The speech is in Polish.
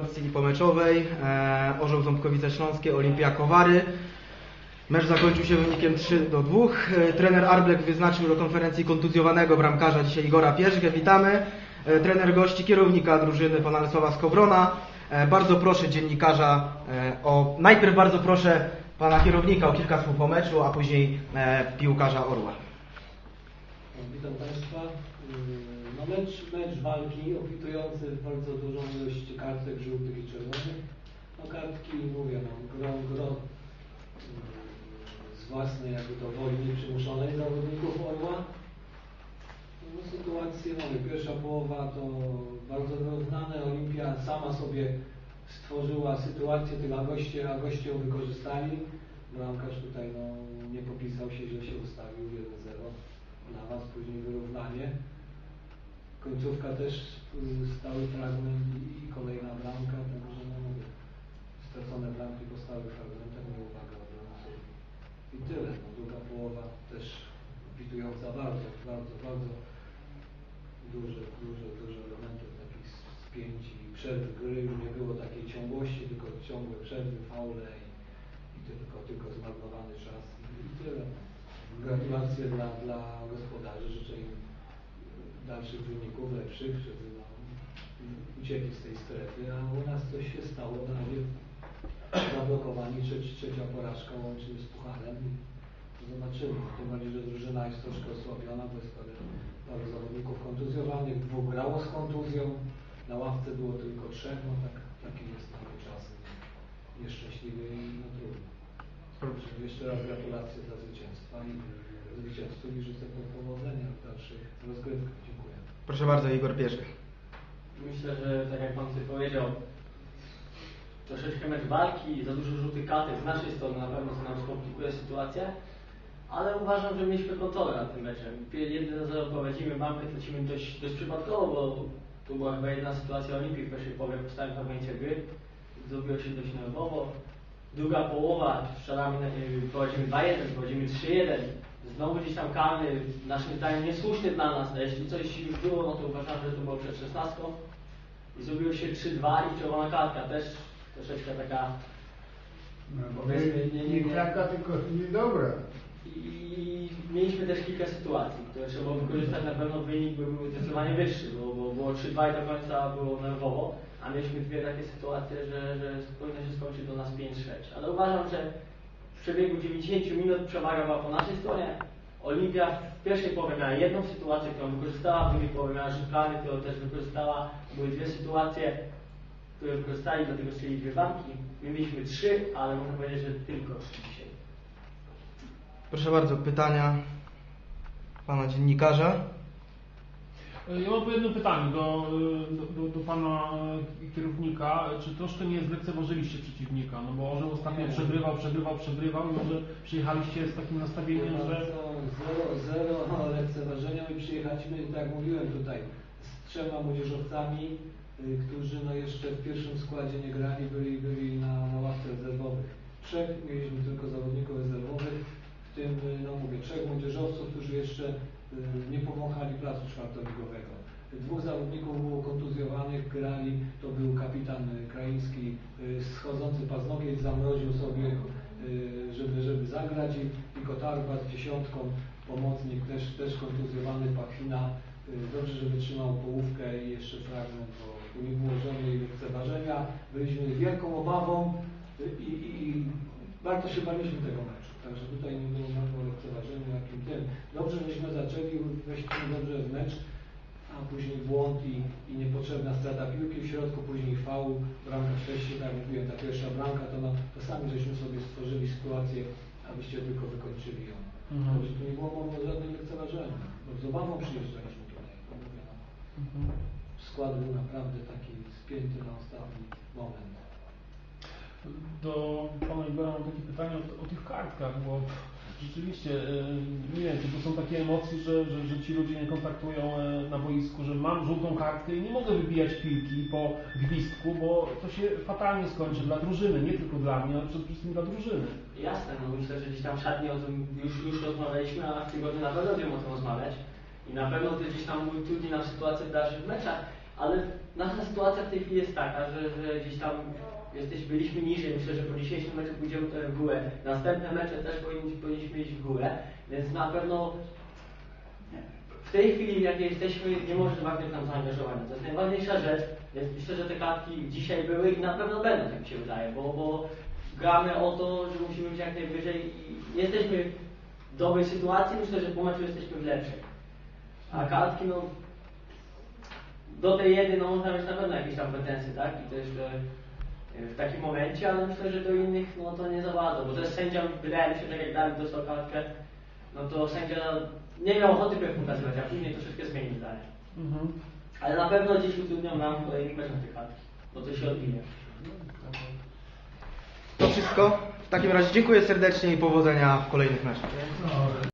Akcji pomeczowej e, Orzeł Ząbkowice Śląskie, Olimpia Kowary. Mecz zakończył się wynikiem 3 do 2. E, trener Arblek wyznaczył do konferencji kontuzjowanego bramkarza dzisiaj Igora Pierzgę. Witamy. E, trener gości kierownika drużyny pana Lesława Skowrona. E, bardzo proszę dziennikarza e, o... Najpierw bardzo proszę pana kierownika o kilka słów o meczu, a później piłkarza Orła. Witam Państwa. Yy, No mecz, mecz walki obfitujący bardzo dużą ilość kartek żółtych i czerwonych. No kartki, mówię, no, gro, gro yy, z własnej jakby to woli nieprzymuszonej zawodników Orła. No sytuacje mamy. Pierwsza połowa to bardzo wyrównane. Olimpia sama sobie stworzyła sytuację, tylko goście, a goście ją wykorzystali. Bramkarz tutaj no, nie popisał się, źle się ustawił 1-0 na was, później wyrównanie. Końcówka też y, stały fragment i, kolejna bramka, także no mówię, stracone bramki po stałych fragmentach, nie uwaga obrońcy. I tyle. No, druga połowa też witująca bardzo, bardzo, bardzo duże, duże, duże elementy takich spięć i przerwy gry. Nie było takiej ciągłości, tylko ciągłe przerwy, faule i, i tylko, tylko zmarnowany czas i, i tyle. Gratulacje dla, dla gospodarzy, życzę im dalszych wyników, lepszych, żeby no, uciekli z tej strefy, a u nas coś się stało, na zablokowani, trzeci, trzecia porażka łącznie z Pucharem. I zobaczymy, tym bardziej, że drużyna jest troszkę osłabiona, bo jest parę, paru zawodników kontuzjowanych, dwóch grało z kontuzją, na ławce było tylko trzech, no tak, taki jest mamy czas nieszczęśliwy i no trudno. Także Jeszcze raz gratulacje dla zwycięstwa i zwycięzców i życzę powodzenia w dalszych rozgrywkach. Dziękuję. Proszę bardzo, Igor Pierzga. Myślę, że tak jak Pan sobie powiedział, troszeczkę mecz walki, za dużo żółtych kartek z naszej strony na pewno to nam skomplikuje sytuację, ale uważam, że mieliśmy kontrolę nad tym meczem. 1-0 prowadzimy, bramkę tracimy dość, dość przypadkowo, bo to była chyba jedna sytuacja Olimpii w pierwszej połowie w stałym fragmencie gry. Zrobiło się dość nerwowo. Druga połowa, strzelamy, na- prowadzimy 2-1, prowadzimy 3-1. Znowu gdzieś tam karny, naszym zdaniem niesłuszny dla nas, ale jeśli coś już było, no to uważam, że to było przed 16. I zrobiło się 3-2 i czerwona kartka też troszeczkę taka No, Powiedzmy, nie- nie- nie- taka tylko niedobra. i mieliśmy też kilka sytuacji, które trzeba było wykorzystać, na pewno wynik by był zdecydowanie wyższy, bo, bo było 3-2 i do końca było nerwowo, a mieliśmy dwie takie sytuacje, że, że powinno się skończyć do nas 5-6. Ale uważam, że w przebiegu 90 minut przewaga była po naszej stronie. Olimpia w pierwszej połowie miała jedną sytuację, którą wykorzystała, w drugiej połowie miała karny, którą też wykorzystała. Były dwie sytuacje, które wykorzystali, dlatego strzeli dwie bramki. My mieliśmy trzy, ale można powiedzieć, że tylko trzy dzisiaj. Proszę bardzo, pytania pana dziennikarza. Ja mam po jedno pytanie do, do, do, pana kierownika. Czy troszkę nie zlekceważyliście przeciwnika? No bo Orzeł ostatnio Nie. przegrywał, przegrywał, przegrywał i może przyjechaliście z takim nastawieniem, No, że... Zero, zero lekceważenia i przyjechaliśmy, tak jak mówiłem tutaj, z trzema młodzieżowcami, y, którzy no jeszcze w pierwszym składzie nie grali, byli, byli na, na ławce rezerwowych. Trzech mieliśmy tylko zawodników rezerwowych, w tym, no mówię, trzech młodzieżowców, którzy jeszcze y, nie powąchali placu czwartoligowego. Dwóch zawodników było kontuzjowanych, grali, to był kapitan Kraiński, y, schodzący paznogieć, zamroził sobie, y, żeby, żeby zagrać i, i Kotarba z dziesiątką, pomocnik też, też kontuzjowany, Pachwina, y, dobrze, że wytrzymał połówkę i jeszcze fragment, bo nie było żadnej lekceważenia, byliśmy wielką obawą i, i, i bardzo się baliśmy tego meczu, także tutaj nie było mowy o lekceważeniu jakim tym. Dobrze, żeśmy zaczęli, weźmy dobrze w mecz, a później błąd i, i niepotrzebna strata piłki w środku, później faul, bramka wcześniej, tak jak mówiłem, ta pierwsza bramka, to, no, to sami żeśmy sobie stworzyli sytuację, abyście tylko wykończyli ją. Mhm. Także tu nie było mowy o żadnym lekceważeniu. Bo z obawą przyjeżdżaliśmy tutaj. to mówię, no. Mhm. Skład był naprawdę taki spięty na ostatni moment. Do pana Igora mam takie pytanie o, o tych kartkach, bo rzeczywiście, e, nie wiem, czy to są takie emocje, że, że, że ci ludzie nie kontaktują e, na boisku, że mam żółtą kartkę i nie mogę wybijać piłki po gwizdku, bo to się fatalnie skończy dla drużyny, nie tylko dla mnie, ale przede wszystkim dla drużyny. Jasne, no myślę, że gdzieś tam w szatni o tym już, już rozmawialiśmy, a w tygodniu na pewno będziemy o tym rozmawiać. I na pewno to gdzieś tam utrudni nam sytuację w dalszych meczach. Ale nasza sytuacja w tej chwili jest taka, że, że gdzieś tam jesteś, byliśmy niżej, myślę, że po dzisiejszym meczu pójdziemy trochę w górę, następne mecze też powinni, powinniśmy iść w górę, więc na pewno w tej chwili, jak jesteśmy, nie może braknąć nam zaangażowania. To jest najważniejsza rzecz, więc myślę, że te klatki dzisiaj były i na pewno będą, tak mi się wydaje, bo, bo gramy o to, że musimy być jak najwyżej i jesteśmy w dobrej sytuacji, myślę, że po meczu jesteśmy w lepszej. A kartki, no, do tej jednej, no można mieć na pewno jakieś tam pretensje, tak? I to jeszcze e, w takim momencie, ale myślę, że do innych, no to nie za bardzo, bo też sędzia, wydaje mi się, że jak Dawid dostał kartkę, no to sędzia nie miał ochoty pierw pokazywać, a później troszeczkę zmienił zdanie. Mhm. Ale na pewno dziś utrudnią nam w kolejnych meczach te kartki, bo to się odmienia. To wszystko. W takim razie dziękuję serdecznie i powodzenia w kolejnych meczach. No,